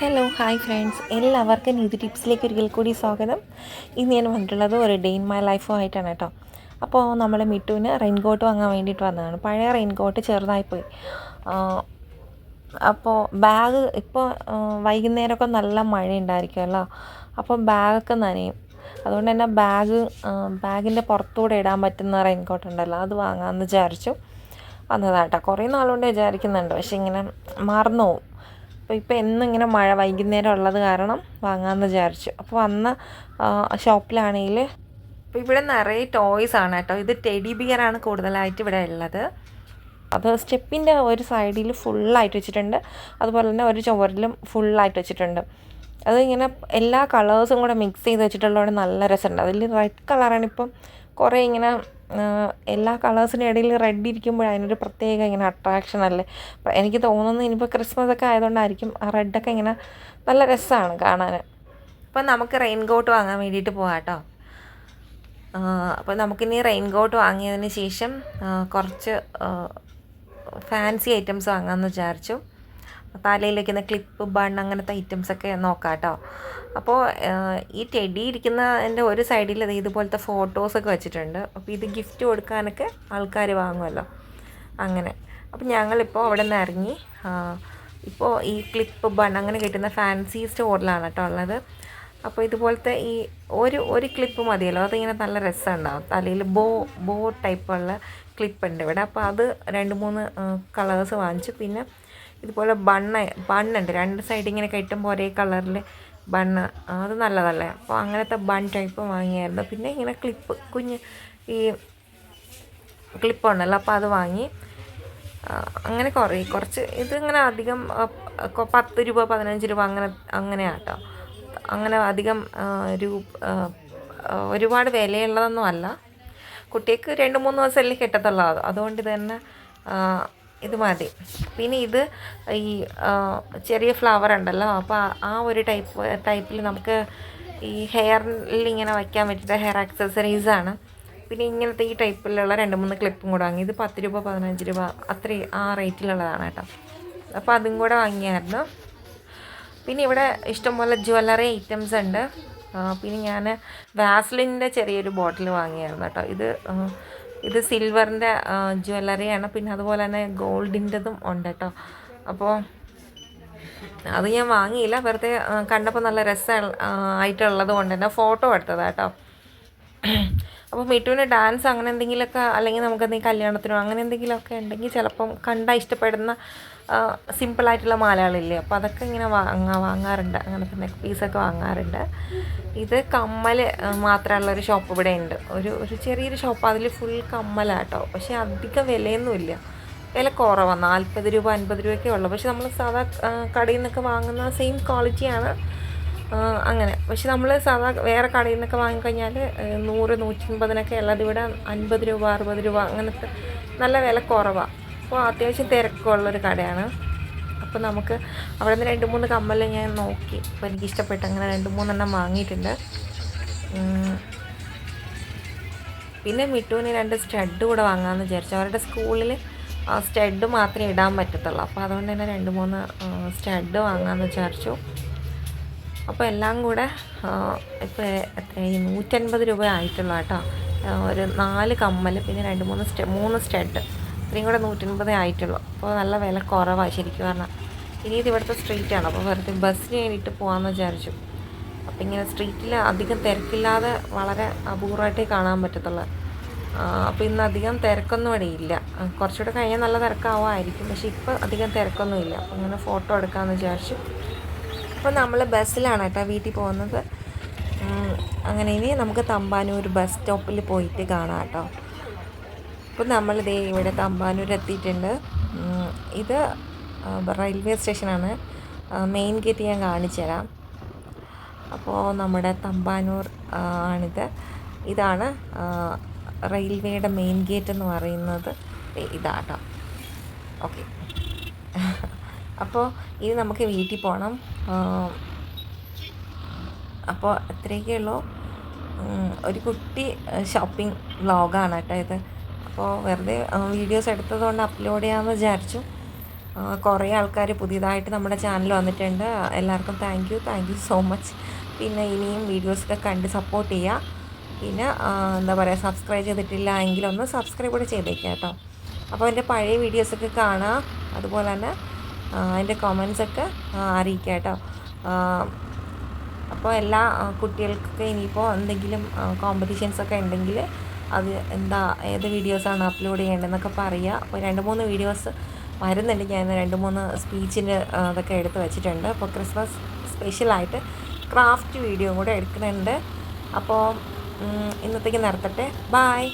Hello hi friends എല്ലാവർക്കും നീതി ടിപ്സിലേക്ക് ഒരിക്കൽ കൂടി സ്വാഗതം. ഇന്ന് ഞാൻ വന്നിട്ടുള്ളത് ഒരു ഡേ ഇൻ മൈ ലൈഫും ആയിട്ടാണ് കേട്ടോ. അപ്പോൾ നമ്മൾ മിട്ടുവിന് റെയിൻകോട്ട് വാങ്ങാൻ വേണ്ടിയിട്ട് വന്നതാണ്. പഴയ റെയിൻകോട്ട് ചെറുതായിപ്പോയി. അപ്പോൾ ബാഗ് ഇപ്പോൾ വൈകുന്നേരമൊക്കെ നല്ല മഴ ഉണ്ടായിരിക്കുമല്ലോ അപ്പോൾ ബാഗൊക്കെ നനയും. അതുകൊണ്ട് തന്നെ ബാഗ് ബാഗിന്റെ പുറത്തൂടെ ഇടാൻ പറ്റുന്ന റെയിൻകോട്ട് ഉണ്ടല്ലോ അത് വാങ്ങാമെന്ന് വിചാരിച്ചു വന്നതാട്ടോ കുറേ നാളുകൊണ്ട് വിചാരിക്കുന്നുണ്ട്. പക്ഷെ ഇങ്ങനെ മറന്നു പോകും അപ്പോൾ ഇപ്പോൾ എന്നും ഇങ്ങനെ മഴ വൈകുന്നേരം ഉള്ളത് കാരണം വാങ്ങാമെന്ന് വിചാരിച്ചു. അപ്പോൾ വന്ന ഷോപ്പിലാണെങ്കിൽ അപ്പോൾ ഇവിടെ നിറയെ ടോയ്സ് ആണ് കേട്ടോ. ഇത് ടെഡി ബിയറാണ് കൂടുതലായിട്ട് ഇവിടെ ഉള്ളത്. അത് സ്റ്റെപ്പിന്റെ ഒരു സൈഡിൽ ഫുള്ളായിട്ട് വെച്ചിട്ടുണ്ട്. അതുപോലെ തന്നെ ഒരു ചുവരിലും ഫുള്ളായിട്ട് വെച്ചിട്ടുണ്ട്. അത് ഇങ്ങനെ എല്ലാ കളേഴ്സും കൂടെ മിക്സ് ചെയ്ത് വെച്ചിട്ടുള്ളതുകൊണ്ട് നല്ല രസമുണ്ട്. അതിൽ റെഡ് കളറാണ് ഇപ്പം കുറേ ഇങ്ങനെ എല്ലാ കളേഴ്സിന്റെ ഇടയിൽ റെഡ് ഇരിക്കുമ്പോൾ അതിനൊരു പ്രത്യേക ഇങ്ങനെ അട്രാക്ഷൻ അല്ലേ? എനിക്ക് തോന്നുന്നത് ഇനിയിപ്പോൾ ക്രിസ്മസ് ഒക്കെ ആയതുകൊണ്ടായിരിക്കും ആ റെഡൊക്കെ ഇങ്ങനെ നല്ല രസമാണ് കാണാൻ അപ്പം നമുക്ക് റെയിൻ കോട്ട് വാങ്ങാൻ വേണ്ടിയിട്ട് പോകാം കേട്ടോ അപ്പോൾ നമുക്കിനി റെയിൻ കോട്ട് വാങ്ങിയതിന് ശേഷം കുറച്ച് ഫാൻസി ഐറ്റംസ് വാങ്ങാമെന്ന് വിചാരിച്ചു. തലയിൽ വയ്ക്കുന്ന ക്ലിപ്പ് ബൺ അങ്ങനത്തെ ഐറ്റംസൊക്കെ നോക്കാം കേട്ടോ അപ്പോൾ ഈ ടെഡി ഇരിക്കുന്നതിന്റെ ഒരു സൈഡിൽ ഇതുപോലത്തെ ഫോട്ടോസൊക്കെ വെച്ചിട്ടുണ്ട്. അപ്പോൾ ഇത് ഗിഫ്റ്റ് കൊടുക്കാനൊക്കെ ആൾക്കാർ വാങ്ങുമല്ലോ അങ്ങനെ. അപ്പോൾ ഞങ്ങളിപ്പോൾ അവിടെ നിന്ന് ഇറങ്ങി ഇപ്പോൾ ഈ ക്ലിപ്പ് ബൺ അങ്ങനെ കിട്ടുന്ന ഫാൻസി സ്റ്റോറിലാണ് കേട്ടോ ഉള്ളത്. അപ്പോൾ ഇതുപോലത്തെ ഈ ഒരു ഒരു ക്ലിപ്പ് മതിയല്ലോ. അതിങ്ങനെ നല്ല രസമുണ്ടാവും. തലയിൽ ബോ ബോ ടൈപ്പുള്ള ക്ലിപ്പ് ഉണ്ട് ഇവിടെ. അപ്പോൾ അത് രണ്ട് മൂന്ന് കളേഴ്സ് വാങ്ങിച്ചു. പിന്നെ ഇതുപോലെ ബണ്ണ് ബണ്ണുണ്ട്. രണ്ട് സൈഡ് ഇങ്ങനെ കെട്ടുമ്പോൾ ഒരേ കളറിൽ ബണ്ണ്. അത് നല്ലതല്ലേ? അപ്പോൾ അങ്ങനത്തെ ബൺ ടൈപ്പ് വാങ്ങിയായിരുന്നു. പിന്നെ ഇങ്ങനെ ക്ലിപ്പ് കുഞ്ഞ് ഈ ക്ലിപ്പ് ഉണ്ടല്ലോ അപ്പോൾ അത് വാങ്ങി. അങ്ങനെ കുറേ കുറച്ച് ഇതിങ്ങനെ അധികം പത്ത് രൂപ പതിനഞ്ച് രൂപ അങ്ങനെ അങ്ങനെയാട്ടോ. അങ്ങനെ അധികം രൂപ ഒരുപാട് വിലയുള്ളതൊന്നും അല്ല. കുട്ടിക്ക് രണ്ട് മൂന്ന് ദിവസമല്ലേ കിട്ടത്തുള്ളൂ. അതുകൊണ്ട് തന്നെ ഇത് മതി. പിന്നെ ഇത് ഈ ചെറിയ ഫ്ലവർ ഉണ്ടല്ലോ. അപ്പോൾ ആ ഒരു ടൈപ്പ് ടൈപ്പിൽ നമുക്ക് ഈ ഹെയറിൽ ഇങ്ങനെ വയ്ക്കാൻ പറ്റുന്ന ഹെയർ ആക്സസറീസാണ് പിന്നെ ഇങ്ങനത്തെ ഈ ടൈപ്പിലുള്ള രണ്ട് മൂന്ന് ക്ലിപ്പും കൂടെ വാങ്ങി. ഇത് പത്ത് രൂപ പതിനഞ്ച് രൂപ അത്രയും ആ റേറ്റിലുള്ളതാണ് കേട്ടോ. അപ്പോൾ അതും കൂടെ വാങ്ങിയായിരുന്നു. പിന്നെ ഇവിടെ ഇഷ്ടംപോലെ ജ്വല്ലറി ഐറ്റംസ് ഉണ്ട്. പിന്നെ ഞാൻ വാസ്ലിന്റെ ചെറിയൊരു ബോട്ടിൽ വാങ്ങിയായിരുന്നു കേട്ടോ. ഇത് ഇത് സിൽവറിന്റെ ജ്വല്ലറിയാണ് പിന്നെ അതുപോലെ തന്നെ ഗോൾഡിന്റെതും ഉണ്ട് കേട്ടോ അപ്പോൾ അത് ഞാൻ വാങ്ങിയില്ല. വെറുതെ കണ്ടപ്പോൾ നല്ല രസം ആയിട്ടുള്ളത് കൊണ്ട് തന്നെ ഫോട്ടോ എടുത്തതാണ് കേട്ടോ അപ്പോൾ മിട്ടുവിന് ഡാൻസ് അങ്ങനെ എന്തെങ്കിലുമൊക്കെ അല്ലെങ്കിൽ നമുക്ക് എന്തെങ്കിലും കല്യാണത്തിനോ അങ്ങനെ എന്തെങ്കിലുമൊക്കെ ഉണ്ടെങ്കിൽ ചിലപ്പം കണ്ടാൽ ഇഷ്ടപ്പെടുന്ന സിമ്പിളായിട്ടുള്ള മാലകളില്ലേ? അപ്പോൾ അതൊക്കെ ഇങ്ങനെ വാങ്ങാ വാങ്ങാറുണ്ട്. അങ്ങനത്തെ നെക്ക് പീസൊക്കെ വാങ്ങാറുണ്ട്. ഇത് കമ്മൽ മാത്രമുള്ള ഒരു ഷോപ്പ് ഇവിടെ ഉണ്ട്. ഒരു ഒരു ചെറിയൊരു ഷോപ്പ് അതിൽ ഫുൾ കമ്മലാട്ടോ. പക്ഷേ അധികം വിലയൊന്നുമില്ല. വില കുറവാണ് നാൽപ്പത് രൂപ അൻപത് രൂപയൊക്കെ ഉള്ളു. പക്ഷെ നമ്മൾ സാധാ കടയിൽ നിന്നൊക്കെ വാങ്ങുന്ന സെയിം ക്വാളിറ്റിയാണ് അങ്ങനെ. പക്ഷെ നമ്മൾ സാധാ വേറെ കടയിൽ നിന്നൊക്കെ വാങ്ങിക്കഴിഞ്ഞാൽ നൂറ് നൂറ്റൻപതിനൊക്കെ ഉള്ളത് ഇവിടെ അൻപത് രൂപ അറുപത് രൂപ അങ്ങനത്തെ നല്ല വില കുറവാണ് അപ്പോൾ അത്യാവശ്യം തിരക്കുള്ളൊരു കടയാണ്. അപ്പോൾ നമുക്ക് അവിടെ നിന്ന് രണ്ട് മൂന്ന് കമ്മൽ ഞാൻ നോക്കി. അപ്പോൾ എനിക്ക് ഇഷ്ടപ്പെട്ടു അങ്ങനെ രണ്ട് മൂന്നെണ്ണം വാങ്ങിയിട്ടുണ്ട്. പിന്നെ മിട്ടുവിന് രണ്ട് സ്റ്റഡ് കൂടെ വാങ്ങാമെന്ന് വിചാരിച്ചു. അവരുടെ സ്കൂളിൽ സ്റ്റഡ് മാത്രമേ ഇടാൻ പറ്റത്തുള്ളൂ. അപ്പോൾ അതുകൊണ്ട് തന്നെ രണ്ട് മൂന്ന് സ്റ്റഡ് വാങ്ങാമെന്ന് വിചാരിച്ചു. അപ്പോൾ എല്ലാം കൂടെ ഇപ്പോൾ എത്ര നൂറ്റൻപത് രൂപ ആയിട്ടുള്ളൂ കേട്ടോ. ഒരു നാല് കമ്മൽ പിന്നെ രണ്ട് മൂന്ന് സ്റ്റെ മൂന്ന് സ്റ്റഡ്. ഇത്രയും കൂടെ നൂറ്റൻപതേ ആയിട്ടുള്ളൂ. അപ്പോൾ നല്ല വില കുറവാണ് ശരിക്കും പറഞ്ഞാൽ. ഇനി ഇത് ഇവിടുത്തെ സ്ട്രീറ്റാണ് അപ്പോൾ വെറുതെ ബസ്സിന് വേണ്ടിയിട്ട് പോകാമെന്ന് വിചാരിച്ചു. അപ്പോൾ ഇങ്ങനെ സ്ട്രീറ്റിൽ അധികം തിരക്കില്ലാതെ വളരെ അപൂർവമായിട്ടേ കാണാൻ പറ്റത്തുള്ളൂ. അപ്പോൾ ഇന്ന് അധികം തിരക്കൊന്നും ഇവിടെ ഇല്ല. കുറച്ചുകൂടെ കഴിഞ്ഞാൽ നല്ല തിരക്കാവുമായിരിക്കും. പക്ഷേ ഇപ്പോൾ അധികം തിരക്കൊന്നും ഇല്ല. അപ്പോൾ ഇങ്ങനെ ഫോട്ടോ എടുക്കാമെന്ന് വിചാരിച്ചു. അപ്പോൾ നമ്മൾ ബസ്സിലാണ് കേട്ടോ വീട്ടിൽ പോകുന്നത്. അങ്ങനെ ഇനി നമുക്ക് തമ്പാനൂർ ബസ് സ്റ്റോപ്പിൽ പോയിട്ട് കാണാം കേട്ടോ. അപ്പോൾ നമ്മളിതേ ഇവിടെ തമ്പാനൂർ എത്തിയിട്ടുണ്ട് ഇത് റെയിൽവേ സ്റ്റേഷനാണ്. മെയിൻ ഗേറ്റ് ഞാൻ കാണിച്ചു തരാം അപ്പോൾ നമ്മുടെ തമ്പാനൂർ ആണിത്. ഇതാണ് റെയിൽവേയുടെ മെയിൻ ഗേറ്റ് എന്ന് പറയുന്നത്. ഇതാട്ടോ. ഓക്കെ. അപ്പോൾ ഇത് നമുക്ക് വീട്ടിൽ പോകണം അപ്പോൾ അത്രയൊക്കെ ഉള്ളൂ ഒരു കുട്ടി ഷോപ്പിംഗ് വ്ളോഗാണ് കേട്ടോ ഇത്. അപ്പോൾ വെറുതെ വീഡിയോസ് എടുത്തതുകൊണ്ട് അപ്ലോഡ് ചെയ്യാമെന്ന് വിചാരിച്ചു. കുറേ ആൾക്കാർ പുതിയതായിട്ട് നമ്മുടെ ചാനൽ വന്നിട്ടുണ്ട്. എല്ലാവർക്കും thank you thank you so much പിന്നെ ഇനിയും വീഡിയോസൊക്കെ കണ്ട് സപ്പോർട്ട് ചെയ്യുക പിന്നെ എന്താ പറയുക സബ്സ്ക്രൈബ് ചെയ്തിട്ടില്ല എങ്കിലൊന്ന് സബ്സ്ക്രൈബ് കൂടെ ചെയ്തേക്കാം കേട്ടോ. അപ്പോൾ എന്റെ പഴയ വീഡിയോസൊക്കെ കാണുക അതുപോലെ തന്നെ എന്റെ കമൻസൊക്കെ അറിയിക്കുക കേട്ടോ. അപ്പോൾ എല്ലാ കുട്ടികൾക്കൊക്കെ ഇനിയിപ്പോൾ എന്തെങ്കിലും കോമ്പറ്റീഷൻസൊക്കെ ഉണ്ടെങ്കിൽ അത് എന്താ ഏത് വീഡിയോസാണ് അപ്ലോഡ് ചെയ്യേണ്ടതെന്നൊക്കെ പറയുക അപ്പോൾ രണ്ട് മൂന്ന് വീഡിയോസ് വരുന്നുണ്ട്. ഞാൻ രണ്ട് മൂന്ന് സ്പീച്ചിന്റെ അതൊക്കെ എടുത്ത് വെച്ചിട്ടുണ്ട്. അപ്പോൾ ക്രിസ്മസ് സ്പെഷ്യലായിട്ട് ക്രാഫ്റ്റ് വീഡിയോ കൂടെ എടുക്കുന്നുണ്ട്. അപ്പോൾ ഇന്നത്തേക്ക് നിർത്തട്ടെ. ബായ്